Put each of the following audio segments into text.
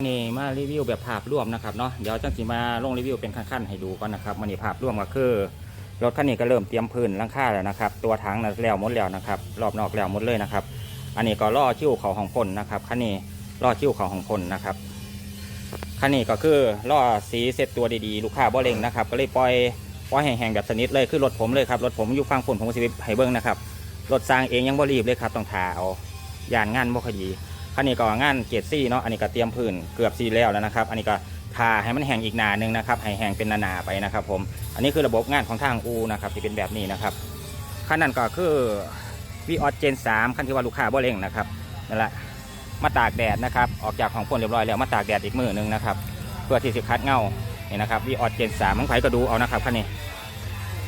นี่มารีวิวแบบภาพรวมนะครับเนาะเดี๋ยวจังสิมาลงรีวิวเป็นขั้นๆให้ดูก่อนนะครับมันนี่ภาพรวมก็คือรถคันนี้ก็เริ่มเตรียมพื้นลังค่าแล้วนะครับ ตัวถังนะแล้วหมดแล้วนะครับรอบนอกแล้วหมดเลยนะครับ อันนี้ก็ล่อคิ้วเขาของพ่นนะครับคันนี้ล่อคิ้วเขาของพ่นนะครับคันนี้ก็คือล่อสีเสร็จตัวดีๆ ลูกค้าบ่เล็งนะครับ ก็เลยปล่อยปล่อยแห้งๆแบบสนิทเลยคือรถผมเลยครับรถผมอยู่ฟังฝุ่นผมก็สิไปให้เบิ้งนะครับรถสร้างเองยังบ่รีบเลยครับต้องทาเอายานงานบ่คดี คันนี้ก็งานเกียรซี่เนาะอันนี้ก็เตรียมพื้นเกือบซีแล้วแล้วนะครับ อันนี้ก็ทาให้มันแห้งอีกหนาหนึงนะครับให้แห้งเป็นหนาๆไปนะครับ ผม อันนี้คือระบบงานของทางอูนะครับที่เป็นแบบนี้นะครับคันนั้นก็คือวีออสเจน3คันที่ว่าลูกค้าบ่เร่งนะครับนั่นแหละมาตากแดดนะครับออกจากของพ่นเรียบร้อยแล้วมาตากแดดอีกมือหนึงนะครับเพื่อที่จะคัดเงานี่นะครับวีออสเจน3มันไผก็ดูเอานะครับคันนี้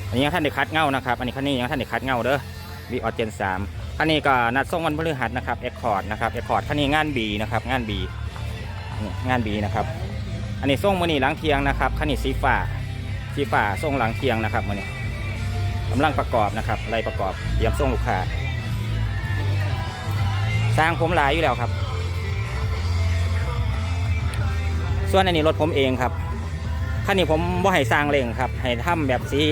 อันนี้ยังท่านได้คัดเงานะครับอันนี้คันนี้ยังท่านได้คัดเงาเด้อวีออสเจน3 คันนี้ก็นัดส่งวันพฤหัสนะครับเอ็กคอร์ดนะครับเอ็กคอร์ดคันนี้งานบีนะครับงานบีงานบีนะครับ อันนี้ส่งมือนี่หลังเทียงนะครับคันนี้สีฟ้าสีฟ้าส่งหลังเทียงนะครับมือนี้กำลังประกอบนะครับไรประกอบเตรียมส่งลูกค้าสร้างผมหลายอยู่แล้วครับ ส่วนอันนี้รถผมเองครับคันนี้ผมบ่าให้สร้างเร่งครับให้ทำแบบสี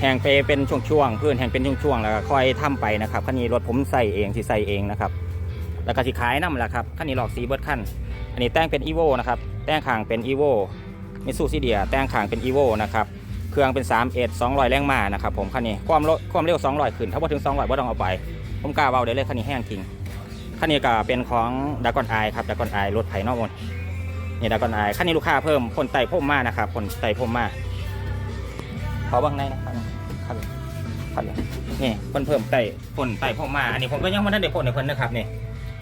แห่งไปเป็นช่วงๆพื้นแห่งเป็นช่วงๆแล้วก็ค่อยทำไปนะครับคันนี้รถผมใส่เองที่ใส่เองนะครับแล้วก็สิขายน้ำแหละครับคันนี้หลอกสีเบิร์ดขั้นอันนี้แต่งเป็นอีโวนะครับแต่งขางเป็นอีโวมิสูซิเดียแต่งขางเป็นอีโวนะครับเครื่องเป็น3เอ็ด200 แรงม้านะครับผมคันนี้ความรถความเร็ว 200 ขึ้น ถ้าว่าถึง 200ว่าต้องเอาไป ผมกล้าเบาได้เลยคันนี้แห้งทิ้งคันนี้ก็เป็นของดากอนไอครับดากอนไอรถไถนอกมนนี่ดากอนไอคันนี้ลูกค้าเพิ่มคนไต่พ่มมานะครับคนไต่พ่มมา ขอบ้างในนะครับครับครับนี่เพิ่นเพิ่มไต่พ่นไต่พ่นมา อันนี้ผมก็ยังไม่ได้พ่นในเพิ่นนะครับนี่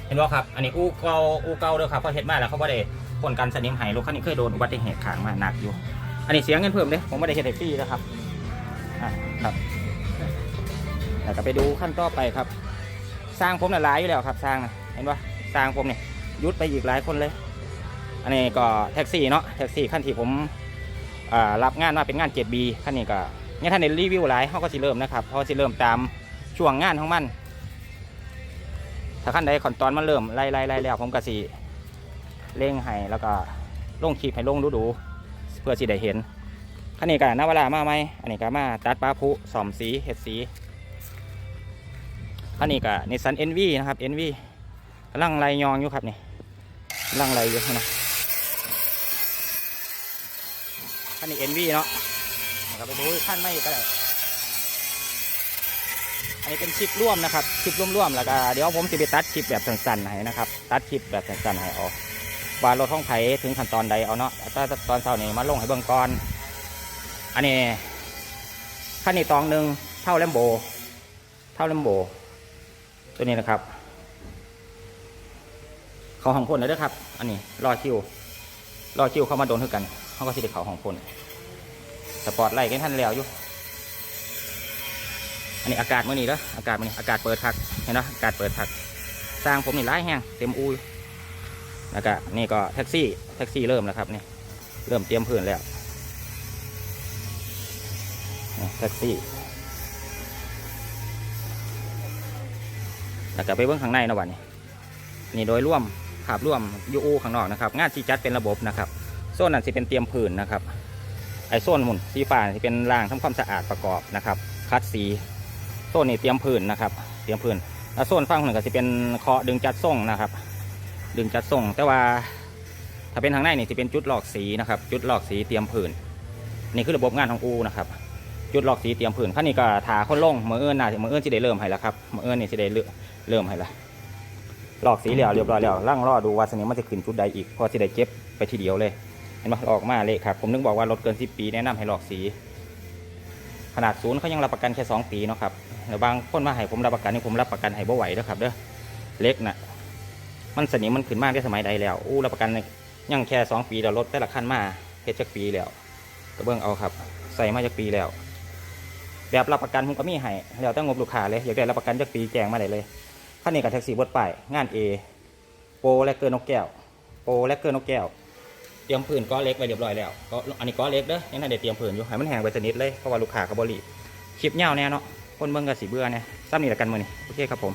เห็นว่าครับ อันนี้อู้เก่าอู้เก่าเด้อครับเขาะเฮ็ดมาแล้วเขาบ่ได้พ่นกันสนิมหายรถคันนี้เคยโดนอุบัติเหตุขางมาหนักอยู่ อันนี้เสียเงินเพิ่มเด้ผมไม่ได้เฮ็ดฟรีนะครับอะครับแล้วก็ไปดูขั้นต่อไปครับ สร้างผมน่ะหลายอยู่แล้วครับ สร้างนะเห็นปะสร้างผมเนี่ยยุดไปอีกหลายคนเลย อันนี้ก็แท็กซี่เนาะแท็กซี่ขั้นที่ผม รับงานมาเป็นงาน 7B ขั้นนี้ก็เนี่ยท่านในรีวิวหลายเขาก็สิเริ่มนะครับเขาสิเริ่มตามช่วงงานของมัน ถ้าขั้นใดขั้นตอนมันเริ่มไล่ไล่ไล่แล้วผมก็สิเร่งให้แล้วก็ลงคลิปให้ลงดูดูๆเพื่อสิได้เห็นขั้นนี้ก็นาวลามาไหมอันนี้ก็มาตัดปลาพุสอมสีเห็ดสีขั้นนี้ก็นิสสันเอ็นวีนะครับเอ็นวีกำลังไล่ยองอยู่ครับนี่กำลังไล่อยู่นะ ขั้นนี้เอ็นวีเนาะเราไปดูขั้นไม่ก็ได้อันนี้เป็นคลิปร่วมนะครับคลิปร่วมๆแล้วก็เดี๋ยวผมจะไปตัดคลิปแบบสั้นๆให้นะครับ ตัดคลิปแบบสั้นๆให้เอาว่ารถท้องไถถึงขั้นตอนใดเอาเนาะแต่ตอนเช้านี้มาลงให้เบิ่งก่อนอันนี้ขั้นนี้ตองหนึ่งเท่าแลมโบ เท่าแลมโบ ตัวนี้นะครับ เขาห้องพ่นเลยเด้อครับ อันนี้รอคิว รอคิวเข้ามาโดนคือกันเขาก็สิได้เขาห้องพ่นสปอร์ตไลท์กันท่านแล้วอยู่อันนี้อากาศมื่อนี้แล้วอากาศมื่อนี้อากาศเปิดพักเห็นไหมอากาศเปิดพักสร้างผมนี่ร้ายแห้งเต็มอูแล้วก็นี่ก็แท็กซี่แท็กซี่เริ่มแล้วครับนี่เริ่มเตรียมพื้นแล้วแท็กซี่แล้วก็ไปเบื้องข้างในนะวันนี้นี่โดยร่วม ภาพร่วมยูอูข้างนอกนะครับงานที่จัดเป็นระบบนะครับโซนนั้นสิเป็นเตรียมพื้นนะครับไอโซนหมุนสีฟ้าที่เป็นรางทำความสะอาดประกอบนะครับ คัดสีโซนนี้เตรียมพื้นนะครับ เตรียมพื้นแล้วโซนฝั่งหนึ่งก็จะเป็นเคาะดึงจัดส่งนะครับ ดึงจัดส่งแต่ว่าถ้าเป็นทางในนี่จะเป็นจุดหลอกสีนะครับ จุดหลอกสีเตรียมพื้นนี่คือระบบงานของอูนะครับจุดหลอกสีเตรียมพื้นขั้นนี้ก็ถาคนลงมือเอื้อนน่าจะมือเอื้อนจะได้เริ่มให้แล้วครับมือเอื้อนนี่จะได้เริ่มให้แล้ว ลอกสีแล้วเรียบร้อยแล้วล่างรอดูว่าสนิมมันจะขึ้นจุดใดอีกพอจะได้เก็บไปทีเดียวเลยเห็นไหมออกมาเละครับผมนึกบอกว่ารถเกิน 10 ปีแนะนำให้หลอกสี ขนาดศูนย์เขายังรับประกันแค่2ปีเนาะครับแล้วบางคนมาให้ผมรับประกันนี่ผมรับประกันให้บ่ไหวนะครับเด้อเล็กนะมันสนิมมันขึ้นมากได้สมัยใดแล้วอู้รับประกันยังแค่ 2 ปีแล้วรถแต่ละคันมาเฮ็ดจักปีแล้วก็เบิ่งเอาครับ ใส่มาจากปีแล้วแบบรับประกันผมก็มีให้แล้วแต่งบลูกค้าเลยอยากได้รับประกันจากปีแจงมาได้เลย คันนี้กับแท็กซี่บดป้ายงาน A โปรแลกเกอร์นกแก้ว โปรแลกเกอร์นกแก้ว เตรียมผืนก้อนเล็กไปเรียบร้อยแล้วก็อันนี้ก้อนเล็กเด้อยังทันได้เตรียมผืนอยู่ให้มันแห้งไปสนิทเลยเพราะว่าลูกค้าเขาบริคลิปเงาแน่เนาะคนเมืองกับสีเบื่อเนี่ยซ้ำนี่ละกันมือนี่โอเคครับผม